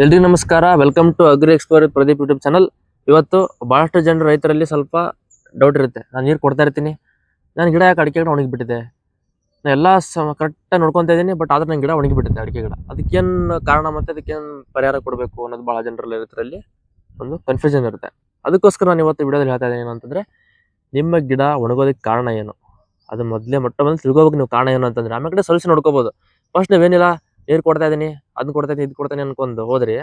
ಎಲ್ರಿಗೂ ನಮಸ್ಕಾರ. Welcome to agri explore Pradeep YouTube channel ಇವತ್ತು ಬಹಳಷ್ಟು ಜನ ರೈತರಲ್ಲಿ ಸ್ವಲ್ಪ ಡೌಟ್ ಇರುತ್ತೆ. ನಾನು ನೀರು ಕೊಡ್ತಾ ಇರ್ತೀನಿ. ನಾನು ಗಿಡ ಯಾಕೆ ಅಡಿಕೆ ಗಿಡ ಒಣಗಿಬಿಟ್ಟಿದೆ? ನಾನು ಎಲ್ಲ ಕರೆಕ್ಟಾಗಿ ನೋಡ್ಕೊತಾ ಇದ್ದೀನಿ ಬಟ್ ಆದರೆ ನನ್ನ ಗಿಡ ಒಣಗಿಬಿಟ್ಟಿದೆ, ಅಡಿಕೆ ಗಿಡ. ಅದಕ್ಕೇನು ಕಾರಣ ಮತ್ತೆ ಅದಕ್ಕೇನು ಪರಿಹಾರ ಕೊಡಬೇಕು ಅನ್ನೋದು ಭಾಳ ಜನರಲ್ಲಿ ರೈತರಲ್ಲಿ ಒಂದು ಕನ್ಫ್ಯೂಷನ್ ಇರುತ್ತೆ. ಅದಕ್ಕೋಸ್ಕರ ನಾನು ಇವತ್ತು ವಿಡಿಯೋದಲ್ಲಿ ಹೇಳ್ತಾ ಇದ್ದೀನಿ ಏನಂತಂದರೆ, ನಿಮ್ಮ ಗಿಡ ಒಣಗೋದಕ್ಕೆ ಕಾರಣ ಏನು? ಅದು ಮೊದಲೇ ಮೊಟ್ಟ ಮೊದಲು ತಿಳ್ಕೊಬೇಕು ನೀವು ಕಾರಣ ಏನು ಅಂತಂದರೆ, ಆಮೇಲೆ ಕಡೆ ಸೊಲ್ಯೂಷನ್ ನೋಡ್ಕೋಬೋದು. ಫಸ್ಟ್ ನೀವೇನಿಲ್ಲ ನೀರು ಕೊಡ್ತಾ ಇದ್ದೀನಿ ಅದನ್ನ ಕೊಡ್ತಾ ಇದ್ದೀನಿ ಇದು ಕೊಡ್ತಾನೆ ಅನ್ಕೊಂಡು ಹೋದ್ರೆ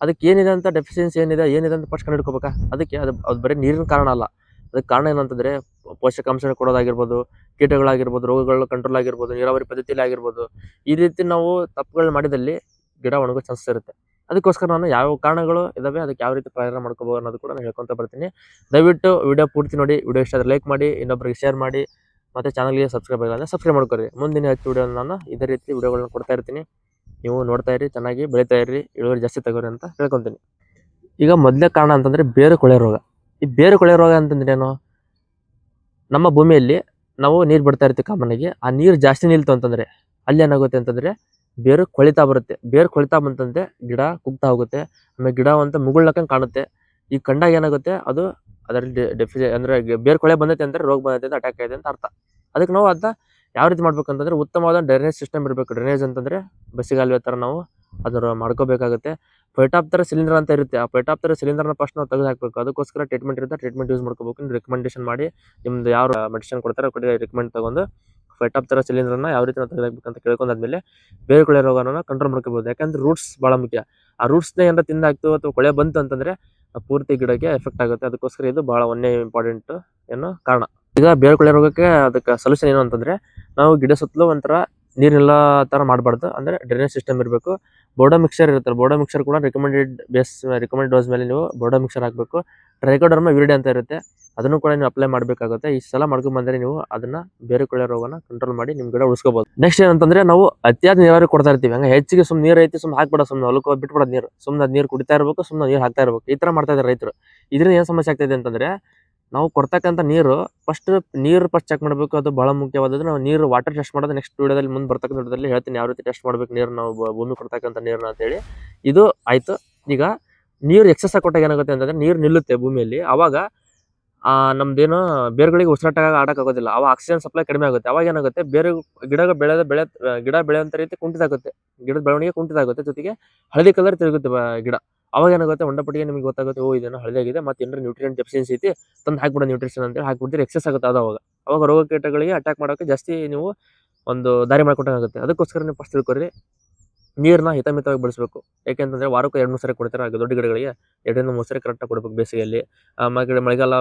ಅದಕ್ಕೆ ಏನಿದೆ ಅಂತ ಡೆಫಿಷಿಯನ್ಸಿ ಏನಿದೆ ಏನಿದೆ ಅಂತ ಫಸ್ಟ್ ಕಂಡುಹಿಡ್ಕೋಬೇಕಾ ಅದಕ್ಕೆ ಅದು ಅದು ಬರೀ ನೀರಿನ ಕಾರಣ ಅಲ್ಲ. ಅದಕ್ಕೆ ಕಾರಣ ಏನಂತಂದ್ರೆ ಪೋಷಕಾಂಶ ಕೊಡೋದಾಗಿರ್ಬೋದು, ಕೀಟಗಳಾಗಿರ್ಬೋದು, ರೋಗಗಳ ಕಂಟ್ರೋಲ್ ಆಗಿರ್ಬೋದು, ನೀರಾವರಿ ಪದ್ಧತಿಯಲ್ಲಿ ಆಗಿರ್ಬೋದು, ಈ ರೀತಿ ನಾವು ತಪ್ಪುಗಳು ಮಾಡಿದಲ್ಲಿ ಗಿಡ ಒಣಗೋ ಚಾನ್ಸಸ್ ಇರುತ್ತೆ. ಅದಕ್ಕೋಸ್ಕರ ನಾನು ಯಾವ ಕಾರಣಗಳು ಇದ್ದಾವೆ ಅದಕ್ಕೆ ಯಾವ ರೀತಿ ಪ್ರಯಾಣ ಮಾಡ್ಕೋಬೋದು ಅನ್ನೋದು ಕೂಡ ನಾನು ಹೇಳ್ಕೊತ ಬರ್ತೀನಿ. ದಯವಿಟ್ಟು ವಿಡಿಯೋ ಪೂರ್ತಿ ನೋಡಿ, ವಿಡಿಯೋ ಇಷ್ಟ ಆದರೆ ಲೈಕ್ ಮಾಡಿ ಇನ್ನೊಬ್ಬರಿಗೆ ಶೇರ್ ಮಾಡಿ. ಮತ್ತು ಚಾನಲ್ಗೆ ಸಬ್ಸ್ಕ್ರೈಬ್ ಆಗಿಲ್ಲ ಸಬ್ಸ್ಕ್ರೈಬ್ ಮಾಡ್ಕೊರಿ ಮುಂದಿನ ಹೆಚ್ಚು ವಿಡಿಯೋ ನಾನು ಇದೇ ರೀತಿ ವಿಡಿಯೋಗಳನ್ನ ಕೊಡ್ತಾ ಇರ್ತೀನಿ. ನೀವು ನೋಡ್ತಾ ಇರಿ, ಚೆನ್ನಾಗಿ ಬೆಳೀತಾ ಇರಿ, ಇಳುವರಿ ಜಾಸ್ತಿ ತಗೋರಿ ಅಂತ ಹೇಳ್ಕೊತೀನಿ. ಈಗ ಮೊದಲೇ ಕಾರಣ ಅಂತಂದ್ರೆ ಬೇರು ಕೊಳೆ ರೋಗ. ಈ ಬೇರು ಕೊಳೆ ರೋಗ ಅಂತಂದ್ರೆ ಏನು? ನಮ್ಮ ಭೂಮಿಯಲ್ಲಿ ನಾವು ನೀರು ಬಿಡ್ತಾ ಇರ್ತೀವಿ ಕಾಮನ್ ಆಗಿ ಆ ನೀರು ಜಾಸ್ತಿ ನಿಲ್ತು ಅಂತಂದರೆ ಅಲ್ಲಿ ಏನಾಗುತ್ತೆ ಅಂತಂದ್ರೆ ಬೇರು ಕೊಳಿತಾ ಬರುತ್ತೆ. ಬೇರು ಕೊಳಿತಾ ಬಂತಂದರೆ ಗಿಡ ಕುಗ್ತಾ ಹೋಗುತ್ತೆ. ಆಮೇಲೆ ಗಿಡ ಅಂತ ಮುಗುಳ್ನಕ್ಕಂಗೆ ಕಾಣುತ್ತೆ. ಈ ಕಂಡಾಗ ಏನಾಗುತ್ತೆ? ಅದು ಅದರಲ್ಲಿ ಡೆಫಿ ಅಂದ್ರೆ ಬೇರ್ ಕೊಳೆ ಬಂದೈತೆ ಅಂದ್ರೆ ರೋಗ ಬಂದೈತೆ ಅಂತ ಅಟ್ಯಾಕ್ ಆಗಿದೆ ಅಂತ ಅರ್ಥ. ಅದಕ್ಕೆ ನಾವು ಅದನ್ನ ಯಾವ ರೀತಿ ಮಾಡ್ಬೇಕಂತಂದ್ರೆ ಉತ್ತಮವಾದ ಡ್ರೈನೇಜ್ ಸಿಸ್ಟಮ್ ಇರಬೇಕು. ಡ್ರೈನೇಜ್ ಅಂತಂದ್ರೆ ಬಸಿಗಾಲುವೆ ಥರ ನಾವು ಅದರ ಮಾಡ್ಕೋಬೇಕಾಗುತ್ತೆ. ಪೈಟಾಪ್ ಥರ ಸಿಲಿಂಡರ್ ಅಂತ ಇರುತ್ತೆ. ಆ ಪೈಟಾಪ್ ಥರ ಸಿಲಿಂಡರ್ನ ಫಸ್ಟ್ ನಾವು ತೆಗೆದು ಹಾಕಬೇಕು ಅದಕ್ಕೋಸ್ಕರ ಟ್ರೀಟ್ಮೆಂಟ್ ಇರುತ್ತೆ. ಟ್ರೀಟ್ಮೆಂಟ್ ಯೂಸ್ ಮಾಡ್ಕೋಬೇಕು. ರೆಕಮೆಂಡೇಶನ್ ಮಾಡಿ ನಿಮ್ದು ಯಾವ ಮೆಡಿಸಿನ್ ಕೊಡ್ತಾರೆ ಕೊಡಿ ರೆಕಮೆಂಡ್ ತಗೊಂಡು ಫೈಟಾಪ್ ಥರ ಸಿಲಿಂಡರ್ನ ಯಾವ ರೀತಿ ನಾವು ತೆಗೆದಾಕ್ಬೇಕು ಅಂತ ಕೇಳ್ಕೊಂಡಾದ್ಮೇಲೆ ಬೇರೆ ಕೊಳೆ ರೋಗನ ಕಂಟ್ರೋಲ್ ಮಾಡ್ಕೋಬೋದು ಯಾಕಂದ್ರೆ ರೂಟ್ಸ್ ಭಾಳ ಮುಖ್ಯ. ಆ ರೂಟ್ಸ್ನ ಏನಾರ ತಿಂದಾಕ್ತು ಅಥವಾ ಕೊಳೆ ಬಂತು ಅಂತಂದ್ರೆ ಪೂರ್ತಿ ಗಿಡಕ್ಕೆ ಎಫೆಕ್ಟ್ ಆಗುತ್ತೆ. ಅದಕ್ಕೋಸ್ಕರ ಇದು ಭಾಳ ಒಂದೇ ಇಂಪಾರ್ಟೆಂಟ್ ಏನು ಕಾರಣ. ಈಗ ಬೇರೆ ರೋಗಕ್ಕೆ ಅದಕ್ಕೆ ಸೊಲ್ಯೂಷನ್ ಏನು ಅಂತಂದ್ರೆ, ನಾವು ಗಿಡ ಸುತ್ತಲೂ ಒಂಥರ ನೀರಿಲ್ಲ ಥರ ಮಾಡಬಾರ್ದು. ಅಂದ್ರೆ ಡ್ರೈನೇಜ್ ಸಿಸ್ಟಮ್ ಇರಬೇಕು. ಬೋಡೋ ಮಿಕ್ಸರ್ ಇರುತ್ತೆ ಬೋಡೋ ಮಿಕ್ಸರ್ ಕೂಡ ರೆಕಮೆಂಡೆಡ್ ಬೇಸ್ ರೆಕಮೆಂಡ್ ಡೋಸ್ ಮೇಲೆ ನೀವು ಬೋಡೋ ಮಿಕ್ಸರ್ ಹಾಕಬೇಕು. ಟ್ರೈಕೋಡರ್ಮ ವಿರಿಡೆ ಅಂತ ಇರುತ್ತೆ. ಅದನ್ನು ಕೂಡ ನೀವು ಅಪ್ಲೈ ಮಾಡಬೇಕಾಗುತ್ತೆ. ಈ ಸಲ ಮಾಡ್ಕೊಂಡ್ ಬಂದ್ರೆ ನೀವು ಅದನ್ನ ಬೇರೆ ಕೊಳೆ ರೋಗನ ಕಂಟ್ರೋಲ್ ಮಾಡಿ ನಿಮ್ಮ ಗಿಡ ಉಳಿಸ್ಕೋಬೋದು. ನೆಕ್ಸ್ಟ್ ಏನಂತಂದರೆ ನಾವು ಅತಿಯಾದ ನೀರಾವರಿ ಕೊಡ್ತಾ ಇರ್ತೀವಿ. ಹಂಗೆ ಹೆಚ್ಚಿಗೆ ಸುಮ್ಮನೆ ನೀರು ಐತಿ ಸುಮ್ಮನೆ ಹಾಕ್ಬೇಡ ಸುಮ್ಮನೆ ಹೊಲಕ್ಕೆ ಬಿಟ್ಬಿಡೋದು ನೀರು. ಸುಮ್ಮನೆ ನೀರು ಕುಡಿತಾ ಇರಬೇಕು ಸುಮ್ಮನೆ ನೀರು ಹಾಕ್ತಾ ಇರಬೇಕು. ಈ ಥರ ಮಾಡ್ತಾ ಇದ್ದಾರೆ ರೈತರು. ಇದರಿಂದ ಏನು ಸಮಸ್ಯೆ ಆಗ್ತಿದೆ ಅಂತಂದ್ರೆ, ನಾವು ಕೊಡ್ತಕ್ಕಂಥ ನೀರು ಫಸ್ಟ್ ನೀರು ಫಸ್ಟ್ ಚೆಕ್ ಮಾಡಬೇಕು. ಅದು ಬಹಳ ಮುಖ್ಯವಾದದ್ದು. ನಾವು ನೀರು ವಾಟರ್ ಟೆಸ್ಟ್ ಮಾಡೋದು ನೆಕ್ಸ್ಟ್ ವೀಡಿಯೋದಲ್ಲಿ ಮುಂದೆ ಬರ್ತಕ್ಕಂಥ ವಿಡಿಯೋದಲ್ಲಿ ಹೇಳ್ತೀನಿ. ಯಾವ ರೀತಿ ಟೆಸ್ಟ್ ಮಾಡಬೇಕು ನೀರು ನಾವು ಭೂಮಿ ಕೊಡ್ತಕ್ಕಂಥ ನೀರನ್ನ ಅಂತೇಳಿ. ಇದು ಆಯ್ತು. ಈಗ ನೀರು ಎಕ್ಸಸ್ ಕೊಟ್ಟಾಗ ಏನಾಗುತ್ತೆ ಅಂತಂದ್ರೆ ನೀರು ನಿಲ್ಲುತ್ತೆ ಭೂಮಿಯಲ್ಲಿ. ಅವಾಗ, ಆ, ನಮ್ದೇನು ಬೇರುಗಳಿಗೆ ಉಸಿರಾಟ ಆಡಕ್ ಆಗೋದಿಲ್ಲ. ಅವಾಗ ಆಕ್ಸಿಜನ್ ಸಪ್ಲೈ ಕಡಿಮೆ ಆಗುತ್ತೆ. ಅವಾಗ ಏನಾಗುತ್ತೆ? ಬೇರೆ ಗಿಡ ಬೆಳೆದ, ಬೆಳೆ, ಗಿಡ ಬೆಳೆಯುವಂಥ ರೀತಿ ಕುಂಠಿತ ಆಗುತ್ತೆ ಗಿಡದ ಬೆಳವಣಿಗೆ ಕುಂಠಿತ ಆಗುತ್ತೆ ಜೊತೆಗೆ ಹಳದಿ ಕಲರ್ ತಿರುಗುತ್ತೆ ಗಿಡ. ಅವಾಗ ಏನಾಗುತ್ತೆ? ಹೊಂಡಪಟ್ಟಿಗೆ ನಿಮಗೆ ಗೊತ್ತಾಗುತ್ತೆ, ಓ ಇದನ್ನು ಹಳದಿ ಆಗಿದೆ ಮತ್ತೆ ಏನಾರ ನ್ಯೂಟ್ರಿಯನ್ ಡೆಫಿಷಿಯನ್ಸಿ ಐತಿ, ತಂದು ಹಾಕ್ಬಿಡೋ ನ್ಯೂಟ್ರಿಷನ್ ಅಂತೇಳಿ ಹಾಕ್ಬಿಡ್ತೀರಿ. ಎಕ್ಸಸ್ ಆಗುತ್ತೆ ಅದು ಅವಾಗ. ಅವಾಗ ರೋಗ ಕೀಟಗಳಿಗೆ ಅಟ್ಯಾಕ್ ಮಾಡೋಕ್ಕೆ ಜಾಸ್ತಿ ನೀವು ಒಂದು ದಾರಿ ಮಾಡ್ಕೊಟ್ಟಾಗುತ್ತೆ ಅದಕ್ಕೋಸ್ಕರ ನೀವು ಫಸ್ಟ್ ತಿಳ್ಕೊರಿ ನೀರನ್ನ ಹಿತಮಿತವಾಗಿ ಬಳಸಬೇಕು. ಯಾಕೆಂತಂದ್ರೆ ವಾರಕ್ಕೆ ಎರಡು ಮೂರು ಸರಿ ಕೊಡ್ತಾರೆ? ಹಾಗೆ ದೊಡ್ಡ ಗಿಡಗಳಿಗೆ ಎರಡರಿಂದ ಮೂರು ಸರಿ ಕರೆಕ್ಟಾಗಿ ಕೊಡಬೇಕು ಬೇಸಿಗೆಯಲ್ಲಿ. ಆಮೇಲೆ ಮಳೆಗಾಲ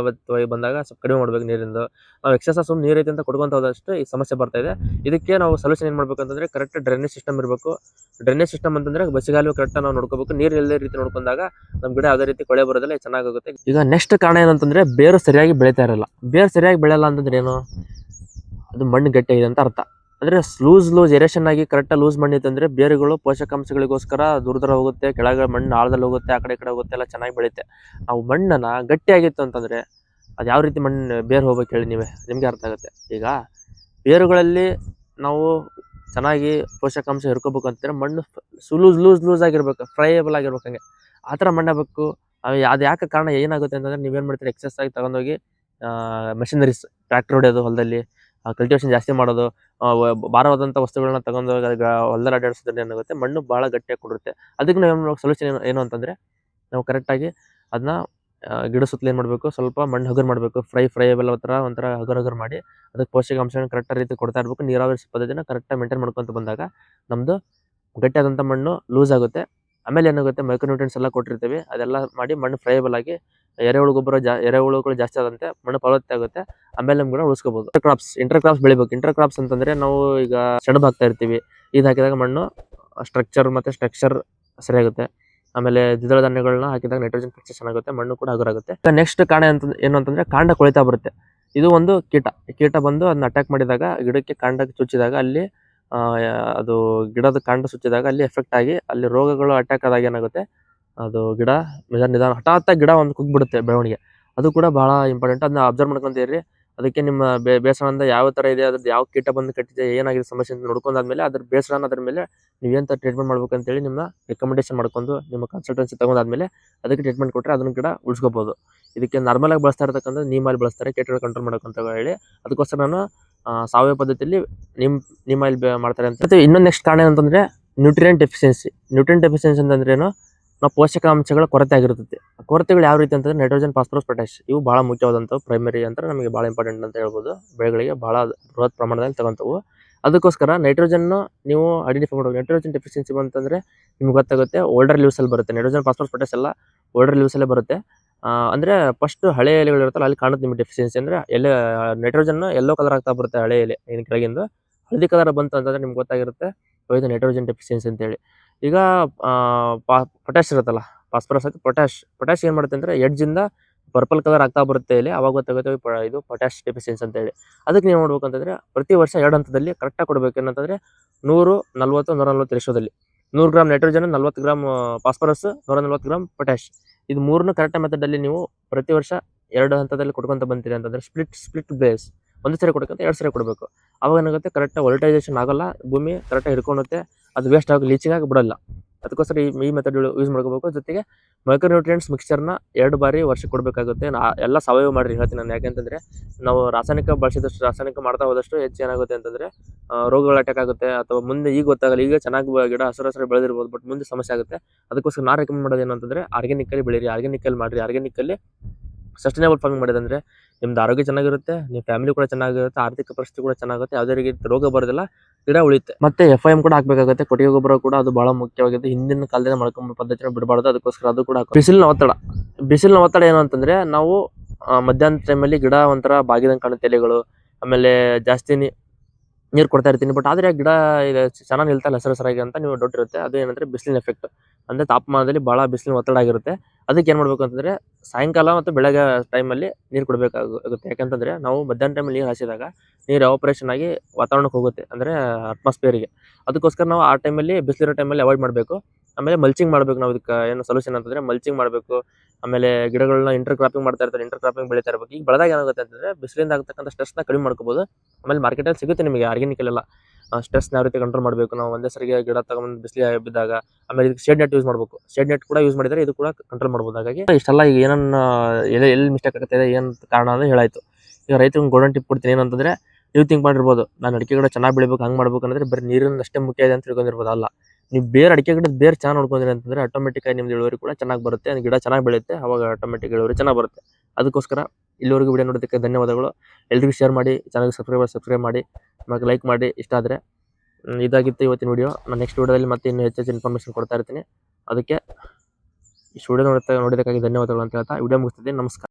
ಬಂದಾಗ ಸ್ವಲ್ಪ ಕಡಿಮೆ ಮಾಡಬೇಕು ನೀರಿಂದು. ನಾವು ಎಕ್ಸಸ್ ಸುಮ್ಮನೆ ನೀರು ಐತೆ ಅಂತ ಕೊಡ್ಕೊಂತ ಹೋದಷ್ಟು ಈ ಸಮಸ್ಯೆ ಬರ್ತಾ ಇದೆ. ಇದಕ್ಕೆ ನಾವು ಸೊಲ್ಯೂಷನ್ ಏನು ಮಾಡ್ಬೇಕು ಅಂತಂದ್ರೆ ಕರೆಕ್ಟ್ ಡ್ರೈನೇಜ್ ಸಿಸ್ಟಮ್ ಇರಬೇಕು. ಡ್ರೈನೇಜ್ ಸಿಸ್ಟಮ್ ಅಂತಂದ್ರೆ ಬಸಿಗಾಲು ಕರೆಕ್ಟಾಗಿ ನಾವು ನೋಡ್ಕೋಬೇಕು. ನೀರು ಎಲ್ಲೇ ರೀತಿ ನೋಡ್ಕೊಂಡಾಗ ನಮ್ಮ ಗಿಡ ಯಾವುದೇ ರೀತಿ ಕೊಳೆ ಬರೋದಿಲ್ಲ ಚೆನ್ನಾಗುತ್ತೆ ಈಗ ನೆಕ್ಸ್ಟ್ ಕಾರಣ ಏನಂತಂದ್ರೆ ಬೇರು ಸರಿಯಾಗಿ ಬೆಳೀತಾ ಇರಲ್ಲ. ಬೇರು ಸರಿಯಾಗಿ ಬೆಳೆಯಲ್ಲ ಅಂತಂದ್ರೆ ಏನು? ಅದು ಮಣ್ಣು ಗಟ್ಟಿಯಾಗಿದೆ ಅಂತ ಅರ್ಥ. ಅಂದ್ರೆ ಲೂಸ್ ಲೂಸ್ ಎರೇಷನ್ ಆಗಿ ಕರೆಕ್ಟಾಗಿ ಲೂಸ್ ಮಣ್ಣು ಅಂದರೆ ಬೇರುಗಳು ಪೋಷಕಾಂಶಗಳಿಗೋಸ್ಕರ ದೂರ ದೂರ ಹೋಗುತ್ತೆ ಕೆಳಗೆ ಮಣ್ಣು ಆಳದಲ್ಲಿ ಹೋಗುತ್ತೆ, ಆ ಕಡೆ ಈ ಕಡೆ ಹೋಗುತ್ತೆ, ಎಲ್ಲ ಚೆನ್ನಾಗಿ ಬೆಳೆಯುತ್ತೆ. ನಾವು ಮಣ್ಣನ್ನ ಗಟ್ಟಿಯಾಗಿತ್ತು ಅಂತಂದ್ರೆ ಅದು ಯಾವ ರೀತಿ ಮಣ್ಣು ಬೇರು ಹೋಗ್ಬೇಕು ಹೇಳಿ ನೀವೇ? ನಿಮಗೆ ಅರ್ಥ ಆಗುತ್ತೆ. ಈಗ ಬೇರುಗಳಲ್ಲಿ ನಾವು ಚೆನ್ನಾಗಿ ಪೋಷಕಾಂಶ ಹಿರ್ಕೋಬೇಕು ಅಂತಂದ್ರೆ ಮಣ್ಣು ಲೂಸ್ ಲೂಸ್ ಲೂಸ್ ಆಗಿರ್ಬೇಕು, ಫ್ರೈಯಬಲ್ ಆಗಿರ್ಬೇಕು ಹಂಗೆ. ಆ ಥರ ಮಣ್ಣು ಬೇಕು ಅದು ಯಾಕೆ ಕಾರಣ ಏನಾಗುತ್ತೆ ಅಂತಂದ್ರೆ ನೀವೇನು ಮಾಡ್ತೀರಿ ಎಕ್ಸಸ್ ಆಗಿ ತಗೊಂಡೋಗಿ ಮೆಷಿನರೀಸ್, ಟ್ರ್ಯಾಕ್ಟರ್ ಹೊಡೆಯೋದು ಹೊಲದಲ್ಲಿ ಕಲ್ಟಿವೇಶನ್ ಜಾಸ್ತಿ ಮಾಡೋದು ಭಾರವಾದಂಥ ವಸ್ತುಗಳನ್ನ ತಗೊಂಡು ಹೊಲದಲ್ಲಿ ಅಡ್ಡಾಡಿಸೋದ್ರಿಂದ ಏನಾಗುತ್ತೆ, ಮಣ್ಣು ಭಾಳ ಗಟ್ಟಿಯಾಗಿ ಕೊಡುತ್ತೆ ಅದಕ್ಕೆ ನಾವು ಸೊಲ್ಯೂಷನ್ ಏನು ಏನು ಅಂತಂದ್ರೆ, ನಾವು ಕರೆಕ್ಟಾಗಿ ಅದನ್ನ ಗಿಡ ಸುತ್ತಲೂ ಏನು ಮಾಡಬೇಕು, ಸ್ವಲ್ಪ ಮಣ್ಣು ಹಗುರ ಮಾಡಬೇಕು ಫ್ರೈ ಫ್ರೈಯಬಲ್ ಥರ ಒಂಥರ ಹಗರ್ ಹಗರ್ ಮಾಡಿ ಅದಕ್ಕೆ ಪೋಷಕಾಂಶನ ಕರೆಕ್ಟ್ ರೀತಿ ಕೊಡ್ತಾ ಇರಬೇಕು. ನೀರಾವರಿ ಪದ್ಧತಿನ ಕರೆಕ್ಟಾಗಿ ಮೇಂಟೈನ್ ಮಾಡ್ಕೊಂತ ಬಂದಾಗ ನಮ್ಮದು ಗಟ್ಟಿಯಾದಂಥ ಮಣ್ಣು ಲೂಸ್ ಆಗುತ್ತೆ. ಆಮೇಲೆ ಏನಾಗುತ್ತೆ ಮೈಕ್ರೋನ್ಯೂಟ್ರಿಯನ್ಸ್ ಎಲ್ಲ ಕೊಟ್ಟಿರ್ತೀವಿ, ಅದೆಲ್ಲ ಮಾಡಿ ಮಣ್ಣು ಫ್ರೈಯಬಲ್ ಆಗಿ ಎರೆಹುಳು ಗೊಬ್ಬರ ಜಾ ಎರೆಹುಳುಗಳು ಜಾಸ್ತಿ ಆದಂತೆ, ಮಣ್ಣು ಫಲವತ್ತೆ ಆಗುತ್ತೆ, ಆಮೇಲೆ ನಮ್ಗೆ ಉಳಿಸ್ಕೋಬಹುದು ಇಂಟರ್ ಕ್ರಾಪ್ಸ್ ಇಂಟರ್ ಕ್ರಾಪ್ಸ್ ಬೆಳಿಬೇಕು. ಇಂಟರ್ ಕ್ರಾಪ್ಸ್ ಅಂತಂದ್ರೆ ನಾವು ಈಗ ಸೆಣಬು ಹಾಕ್ತಾ ಇರ್ತೀವಿ. ಇದು ಹಾಕಿದಾಗ ಮಣ್ಣು ಸ್ಟ್ರಕ್ಚರ್ ಮತ್ತೆ ಸ್ಟ್ರಕ್ಚರ್ ಸರಿಯಾಗುತ್ತೆ ಆಮೇಲೆ ದ್ವಿದಳ ಧಾನ್ಯಗಳನ್ನ ಹಾಕಿದಾಗ ನೈಟ್ರೋಜನ್ ಫಿಕ್ಸೇಷನ್ ಚೆನ್ನಾಗುತ್ತೆ, ಮಣ್ಣು ಕೂಡ ಹಗುರಾಗುತ್ತೆ ನೆಕ್ಸ್ಟ್ ಕಾಂಡ ಅಂತ ಏನು ಅಂತಂದ್ರೆ ಕಾಂಡ ಕೊಳಿತಾ ಬರುತ್ತೆ. ಇದು ಒಂದು ಕೀಟ. ಕೀಟ ಬಂದು ಅದನ್ನ ಅಟ್ಯಾಕ್ ಮಾಡಿದಾಗ, ಗಿಡಕ್ಕೆ ಕಾಂಡ ಚುಚ್ಚಿದಾಗ ಅಲ್ಲಿ ಅದು ಗಿಡದ ಕಾಂಡ ಸುಚ್ಚಿದಾಗ ಅಲ್ಲಿ ಎಫೆಕ್ಟ್ ಆಗಿ, ಅಲ್ಲಿ ರೋಗಗಳು ಅಟ್ಯಾಕ್ ಆದಾಗ ಏನಾಗುತ್ತೆ ಅದು ಗಿಡ ನಿಧಾನ ನಿಧಾನ ಹಠಾತ್ ಗಿಡ ಒಂದು ಕುಗ್ಬಿಡುತ್ತೆ ಬೆಳವಣಿಗೆ. ಅದು ಕೂಡ ಬಹಳ ಇಂಪಾರ್ಟೆಂಟ್ ಅದನ್ನ ಅಬ್ಸರ್ವ್ ಮಾಡ್ಕೊಂತೀರಿ ಅದಕ್ಕೆ ನಿಮ್ಮ ಬೇಸರದಿಂದ ಯಾವ ಥರ ಇದೆ ಅದ್ರದ್ದು ಯಾವ ಕೀಟ ಬಂದು ಕಟ್ಟಿದೆ ಏನಾಗಿದೆ ಸಮಸ್ಯೆ ಅಂತ ನೋಡ್ಕೊಂಡಾದ್ಮೇಲೆ ಅದ್ರ ಬೇಸರನ ಅದ್ರ ಮೇಲೆ ನೀವು ಟ್ರೀಟ್ಮೆಂಟ್ ಮಾಡ್ಬೇಕು ಅಂತೇಳಿ ನಿಮ್ಮ ರೆಕಮೆಂಡೇಶನ್ ಮಾಡ್ಕೊಂಡು ನಿಮ್ಮ ಕನ್ಸಲ್ಟೆನ್ಸಿ ತೊಗೊಂಡಾದ್ಮೇಲೆ ಅದಕ್ಕೆ ಟ್ರೀಟ್ಮೆಂಟ್ ಕೊಟ್ಟರೆ ಅದನ್ನ ಗಿಡ ಉಳಿಸ್ಕೋಬೋದು. ಇದಕ್ಕೆ ನಾರ್ಮಲ್ ಆಗಿ ಬಳಸ್ತಾ ಇರತಕ್ಕಂಥ ನೀಮಲ್ಲಿ ಬಳಸ್ತಾರೆ ಕೀಟಗಳು ಕಂಟ್ರೋಲ್ ಮಾಡೋಕೆ ಹೇಳಿ. ಅದಕ್ಕೋಸ್ಕರ ನಾನು ಸಾವಯವ ಪದ್ಧತಿಯಲ್ಲಿ ನಿಮ್ ನಿಮ್ಮಲ್ಲಿ ಬೇ, ಮಾಡ್ತಾರೆ ಅಂತ ಇನ್ನೊಂದು ನೆಕ್ಸ್ಟ್ ಕಾರಣ ಏನಂತಂದ್ರೆ ನ್ಯೂಟ್ರಿಯೆಂಟ್ ಡೆಫಿಷಿಯನ್ಸಿ ನ್ಯೂಟ್ರಿಯೆಂಟ್ ಡೆಫಿಷಿಯನ್ಸಿ ಅಂತಂದ್ರೆ ಏನು ನಾವು ಪೋಷಕಾಂಶಗಳ ಕೊರತೆ ಆಗಿರ್ತೈತಿ. ಕೊರತೆಗಳು ಯಾವ ರೀತಿ ಅಂತಂದ್ರೆ ನೈಟ್ರೋಜನ್ ಫಾಸ್ಫರಸ್ ಪೊಟ್ಯಾಶ್ ಇವು ಬಹಳ ಮುಖ್ಯವಾದಂಥವು. ಪ್ರೈಮರಿ ಅಂತ ನಮಗೆ ಬಹಳ ಇಂಪಾರ್ಟೆಂಟ್ ಅಂತ ಹೇಳ್ಬೋದು. ಬೆಳೆಗಳಿಗೆ ಬಹಳ ಬೃಹತ್ ಪ್ರಮಾಣದಲ್ಲಿ ತಗೊಂತವು. ಅದಕ್ಕೋಸ್ಕರ ನೈಟ್ರೋಜನ್ ನೀವು ಐಡೆಂಟಿಫೈ ಮಾಡಬೇಕು. ನೈಟ್ರೋಜನ್ ಡೆಫಿಷಿಯನ್ಸಿ ಬಂತಂದ್ರೆ ನಿಮ್ಗೆ ಗೊತ್ತಾಗುತ್ತೆ ಓಲ್ಡರ್ ಲೀವ್ಸಲ್ಲಿ ಬರುತ್ತೆ. ನೈಟ್ರೋಜನ್ ಫಾಸ್ಫರಸ್ ಪೊಟ್ಯಾಶ್ ಎಲ್ಲ ಓಲ್ಡರ್ ಲೀವ್ಸಲ್ಲೇ ಬರುತ್ತೆ. ಅಂದ್ರೆ ಫಸ್ಟ್ ಹಳೆ ಎಲೆಗಳು ಇರುತ್ತಲ್ಲ, ಅಲ್ಲಿ ಕಾಣುತ್ತೆ ನಿಮಗೆ ಡೆಫಿಷಿಯನ್ಸಿ ಅಂದ್ರೆ ಎಲೆ ನೈಟ್ರೋಜನ್ ಎಲ್ಲೋ ಕಲರ್ ಆಗ್ತಾ ಬರುತ್ತೆ ಹಳೆ ಎಲೆ, ಏನು ಕೆಳಗಿಂದು. ಹಳದಿ ಕಲರ್ ಬಂತು ಅಂತಂದ್ರೆ ನಿಮ್ಗೆ ಗೊತ್ತಾಗಿರುತ್ತೆ ಇದು ನೈಟ್ರೋಜನ್ ಡೆಫಿಷಿಯನ್ಸಿ ಅಂತೇಳಿ. ಈಗ ಪೊಟ್ಯಾಶ್ ಇರುತ್ತಲ್ಲ ಫಾಸ್ಫರಸ್ ಆಗಿ ಪೊಟ್ಯಾಶ್ ಪೊಟ್ಯಾಶ್ ಏನು ಮಾಡುತ್ತೆ ಅಂದ್ರೆ ಎಡ್ಜಿಂದ ಪರ್ಪಲ್ ಕಲರ್ ಆಗ್ತಾ ಬರುತ್ತೆ ಇಲ್ಲಿ. ಅವಾಗ ಗೊತ್ತಾಗುತ್ತೆ ಪ- ಇದು ಪೊಟ್ಯಾಶ್ ಡೆಫಿಷಿಯನ್ಸಿ ಅಂತೇಳಿ ಅದಕ್ಕೆ ನೀವು ನೋಡ್ಬೇಕು ಅಂತಂದ್ರೆ ಪ್ರತಿ ವರ್ಷ ಎರಡು ಹಂತದಲ್ಲಿ ಕರೆಕ್ಟಾಗಿ ಕೊಡಬೇಕು. ಏನಂತಂದರೆ ನೂರು, ನಲ್ವತ್ತು ನೂರ ನಲ್ವತ್ತು ರೇಷೋದಲ್ಲಿ ನೂರು ಗ್ರಾಮ್ ನೈಟ್ರೋಜನ್ ನಲ್ವತ್ತು ಗ್ರಾಮ್ ಫಾಸ್ಫರಸ್ ನೂರ ನಲ್ವತ್ತು ಗ್ರಾಮ್ ಪೊಟ್ಯಾಶ್ ಇದು ಮೂರನ್ನು ಕರೆಕ್ಟ್ ಮೆಥಡಲ್ಲಿ ನೀವು ಪ್ರತಿ ವರ್ಷ ಎರಡು ಹಂತದಲ್ಲಿ ಕೊಡ್ಕೊಂತ ಬಂತೀರಿ ಅಂತಂದ್ರೆ ಸ್ಪ್ಲಿಟ್ ಸ್ಪ್ಲಿಟ್ ಬೇಸ್ ಒಂದು ಸರಿ ಕೊಡಬೇಕಂತ ಎರಡು ಸರಿ ಕೊಡಬೇಕು. ಅವಾಗ ಏನಾಗುತ್ತೆ? ಕರೆಕ್ಟಾಗಿ ವೋಲ್ಟೈಜೇಷನ್ ಆಗಲ್ಲ. ಭೂಮಿ ಕರೆಕ್ಟಾಗಿ ಹಿಡ್ಕೊಳುತ್ತೆ ಅದು ವೇಸ್ಟ್ ಆಗಿ ಲೀಚಿಂಗ್ ಆಗಿ ಬಿಡಲ್ಲ. ಅದಕ್ಕೋಸ್ಕರ ಈ ಈ ಮೆಥಡ್ ಯೂಸ್ ಮಾಡ್ಕೋಬೇಕು. ಜೊತೆಗೆ ಮೈಕ್ರೋ ನ್ಯೂಟ್ರಿಯೆಂಟ್ಸ್ ಮಿಕ್ಸ್ಚರ್ನ ಎರಡು ಬಾರಿ ವರ್ಷಕ್ಕೆ ಕೊಡಬೇಕಾಗುತ್ತೆ. ನಾ, ಎಲ್ಲ ಸಾವಯವ ಮಾಡ್ರಿ ಹೇಳ್ತೀನಿ ನಾನು. ಯಾಕೆಂತಂದರೆ ನಾವು ರಾಸಾಯನಿಕ ಬಳಸಿದಷ್ಟು, ರಾಸಾಯನಿಕ ಮಾಡ್ತಾ ಹೋದಷ್ಟು ಹೆಚ್ಚು ಏನಾಗುತ್ತೆ ಅಂತಂದರೆ ರೋಗಗಳು ಅಟ್ಯಾಕ್ ಆಗುತ್ತೆ. ಅಥವಾ ಮುಂದೆ ಈಗ ಗೊತ್ತಾಗಲ್ಲ, ಈಗ ಚೆನ್ನಾಗಿ ಗಿಡ ಹಸಿರು ಹಸಿರು ಬೆಳೆದಿರ್ಬೋದು ಬಟ್ ಮುಂದೆ ಸಮಸ್ಯೆ ಆಗುತ್ತೆ. ಅದಕ್ಕೋಸ್ಕರ ನಾನು ರೆಕಮೆಂಡ್ ಮಾಡೋದು ಏನಂತಂದರೆ ಆರ್ಗ್ಯಾನಿಕಲ್ಲಿ ಬೆಳೀರಿ. ಆರ್ಗ್ಯಾನಿಕಲ್ಲಿ ಮಾಡಿರಿ. ಆರ್ಗ್ಯಾನಿಕಲ್ಲಿ ಸಸ್ಟೈನಬಲ್ ಫಾರ್ಮಿಂಗ್ ಮಾಡಿದಂದರೆ ನಿಮ್ದು ಆರೋಗ್ಯ ಚೆನ್ನಾಗಿರುತ್ತೆ ನಿಮ್ಮ ಫ್ಯಾಮಿಲಿ ಕೂಡ ಚೆನ್ನಾಗಿರುತ್ತೆ, ಆರ್ಥಿಕ ಪರಿಸ್ಥಿತಿ ಕೂಡ ಚೆನ್ನಾಗುತ್ತೆ ಯಾವುದೇ ರೀತಿ ರೋಗ ಬರೋದಿಲ್ಲ. ಗಿಡ ಉಳಿತೆ ಮತ್ತೆ ಎಫ್ ಐ ಎಂ ಕೂಡ ಹಾಕಬೇಕಾಗುತ್ತೆ. ಕೊಟ್ಟಿಗೆ ಗೊಬ್ಬರ ಕೂಡ ಅದು ಬಹಳ ಮುಖ್ಯವಾಗಿದೆ. ಹಿಂದಿನ ಕಾಲದಿಂದ ಮಾಡ್ಕೊಂಬ ಪದ್ಧತಿನ ಬಿಡಬಾರ್ದು. ಅದಕ್ಕೋಸ್ಕರ ಅದು ಕೂಡ. ಬಿಸಿಲಿನ ಒತ್ತಡ. ಬಿಸಿಲಿನ ಒತ್ತಡ ಏನು ಅಂತಂದ್ರೆ ನಾವು ಮಧ್ಯಾಹ್ನ ಟೈಮಲ್ಲಿ ಗಿಡ ಒಂಥರ ಬಾಗಿದಂಗೆ ಕಾಣುತ್ತೆ ಎಲೆಗಳು. ಆಮೇಲೆ ಜಾಸ್ತಿ ನೀರು ಕೊಡ್ತಾ ಇರ್ತೀನಿ. ಬಟ್ ಆದರೆ ಗಿಡ ಚೆನ್ನಾಗಿ ನಿಲ್ತಾ ಹೆಸರು ಹಸಿರಾಗಿ ಅಂತ ನೀವು ಡೌಟ್ ಇರುತ್ತೆ. ಅದು ಏನಂದ್ರೆ ಬಿಸಿಲಿನ ಎಫೆಕ್ಟ್ ಅಂದ್ರೆ ತಾಪಮಾನದಲ್ಲಿ ಭಾಳ ಬಿಸಿಲಿನ ಒತ್ತಡ ಆಗಿರುತ್ತೆ. ಅದಕ್ಕೆ ಏನು ಮಾಡಬೇಕು ಅಂತಂದ್ರೆ ಸಾಯಂಕಾಲ ಮತ್ತು ಬೆಳಗ್ಗೆ ಟೈಮಲ್ಲಿ ನೀರು ಕೊಡಬೇಕಾಗುತ್ತೆ. ಯಾಕಂತಂದ್ರೆ ನಾವು ಮಧ್ಯಾಹ್ನ ಟೈಮಲ್ಲಿ ನೀರು ಹಾಸಿದಾಗ ನೀರು ಆಪರೇಷನ್ ಆಗಿ ವಾತಾವರಣಕ್ಕೆ ಹೋಗುತ್ತೆ. ಅಂದರೆ ಅಟ್ಮಾಸ್ಫಿಯರಿಗೆ ಅದಕ್ಕೋಸ್ಕರ ನಾವು ಆ ಟೈಮಲ್ಲಿ ಬಿಸಿಲಿರೋ ಟೈಮಲ್ಲಿ ಅವಾಯ್ಡ್ ಮಾಡಬೇಕು. ಆಮೇಲೆ ಮಲ್ಚಿಂಗ್ ಮಾಡಬೇಕು ನಾವು ಇದಕ್ಕೆ ಏನು ಸೊಲ್ಯೂಷನ್ ಅಂತಂದ್ರೆ ಮಲ್ಚಿಂಗ್ ಮಾಡಬೇಕು. ಆಮೇಲೆ ಗಿಡಗಳನ್ನ ಇಂಟರ್ ಕ್ರಾಪಿಂಗ್ ಮಾಡ್ತಾ ಇರ್ತಾರೆ ಇಂಟರ್ ಕ್ರಾಪಿಂಗ್ ಬೆಳೀತಾ ಇರ್ಬೇಕು. ಈಗ ಬೆಳೆದಾಗ ಏನಾಗುತ್ತೆ ಅಂತಂದ್ರೆ ಬಿಸಿಲಿಂದ ಆಗ್ತಕ್ಕಂಥ ಸ್ಟ್ರೆಸ್ನ ಕಡಿಮೆ ಮಾಡ್ಕೋಬಹುದು ಆಮೇಲೆ ಮಾರ್ಕೆಟಲ್ಲಿ ಸಿಗುತ್ತೆ ನಿಮಗೆ ಆರ್ಗ್ಯಾನಿಕಲ್ ಎಲ್ಲ ಸ್ಟ್ರೆಸ್ನ ಯಾವ ರೀತಿ ಕಂಟ್ರೋಲ್ ಮಾಡಬೇಕು? ನಾವು ಒಂದೇ ಸರಿಗೆ ಗಿಡ ತಗೊಂಡು ಬಿಸಿಲಿ ಬಿದ್ದಾಗ, ಆಮೇಲೆ ಇದಕ್ಕೆ ಶೇಡ್ ನೆಟ್ ಯೂಸ್ ಮಾಡಬೇಕು. ಶೇಡ್ ನೆಟ್ ಕೂಡ ಯೂಸ್ ಮಾಡಿದ್ರೆ ಇದು ಕೂಡ ಕಂಟ್ರೋಲ್ ಮಾಡ್ಬೋದು. ಹಾಗಾಗಿ ಇಷ್ಟೆಲ್ಲ ಈಗ ಏನನ್ನ, ಎಲ್ಲಿ ಎಲ್ಲಿ ಮಿಸ್ಟೇಕ್ ಆಗುತ್ತೆ ಏನು ಕಾರಣ ಅಂತ ಹೇಳಾಯಿತು. ಈಗ ರೈತರಿಗೆ ಗೋಲ್ಡನ್ ಟಿಪ್ ಕೊಡ್ತೀನಿ. ಏನಂತಂದ್ರೆ ನೀವು ಥಿಂಕ್ ಮಾಡಿರ್ಬೋದು. ನಾನು ಅಡಿಕೆ ಗಿಡ ಚೆನ್ನಾಗಿ ಬೆಳಿಬೇಕು, ಹಂಗೆ ಮಾಡ್ಬೇಕು ಅಂದ್ರೆ ಬರೀ ನೀರಿನ ಅಷ್ಟೇ ಮುಖ್ಯ ಇದೆ ಅಂತ ತಿಳ್ಕೊಂಡಿರ್ಬೋದು ಅಲ್ಲ ನೀವು ಬೇರೆ ಅಡಿಕೆ ಗಿಡದ ಬೇರೆ ಚೆನ್ನಾಗಿ ನೋಡ್ಕೊಂಡ್ರಿ ಅಂತಂದ್ರೆ ಆಟೋಮೆಟಿಕ್ ಆಗಿ ನಿಮ್ದು ಇಳುವರಿ ಕೂಡ ಚೆನ್ನಾಗಿ ಬರುತ್ತೆ. ಗಿಡ ಚೆನ್ನಾಗಿ ಬೆಳೆಯುತ್ತೆ, ಅವಾಗ ಆಟೋಮೆಟಿಕ್ ಇಳುವರಿ ಚೆನ್ನಾಗಿ ಬರುತ್ತೆ. ಅದಕ್ಕೋಸ್ಕರ ಇಲ್ಲಿವರೆಗೂ ವಿಡಿಯೋ ನೋಡೋದಕ್ಕೆ ಧನ್ಯವಾದಗಳು. ಎಲ್ರಿಗೂ ಶೇರ್ ಮಾಡಿ ಚಾನಲ್ಗೆ ಸಬ್ಸ್ಕ್ರೈಬ್ ಸಬ್ಸ್ಕ್ರೈಬ್ ಮಾಡಿ ಮತ್ತು ಲೈಕ್ ಮಾಡಿ, ಇಷ್ಟ ಆದರೆ ಇದಾಗಿತ್ತು ಇವತ್ತಿನ ವಿಡಿಯೋ ನಾನು ನೆಕ್ಸ್ಟ್ ವಿಡಿಯೋದಲ್ಲಿ ಮತ್ತೆ ಇನ್ನೂ ಹೆಚ್ಚು ಹೆಚ್ಚು ಇನ್ಫಾರ್ಮೇಷನ್ ಕೊಡ್ತಾ ಇರ್ತೀನಿ. ಅದಕ್ಕೆ ಇಷ್ಟು ವಿಡಿಯೋ ನೋಡ್ತಾ ನೋಡೋದಕ್ಕಾಗಿ ಧನ್ಯವಾದಗಳು ಅಂತ ಹೇಳ್ತಾ ವಿಡಿಯೋ ಮುಗಿಸ್ತಿದ್ದೀನಿ. ನಮಸ್ಕಾರ.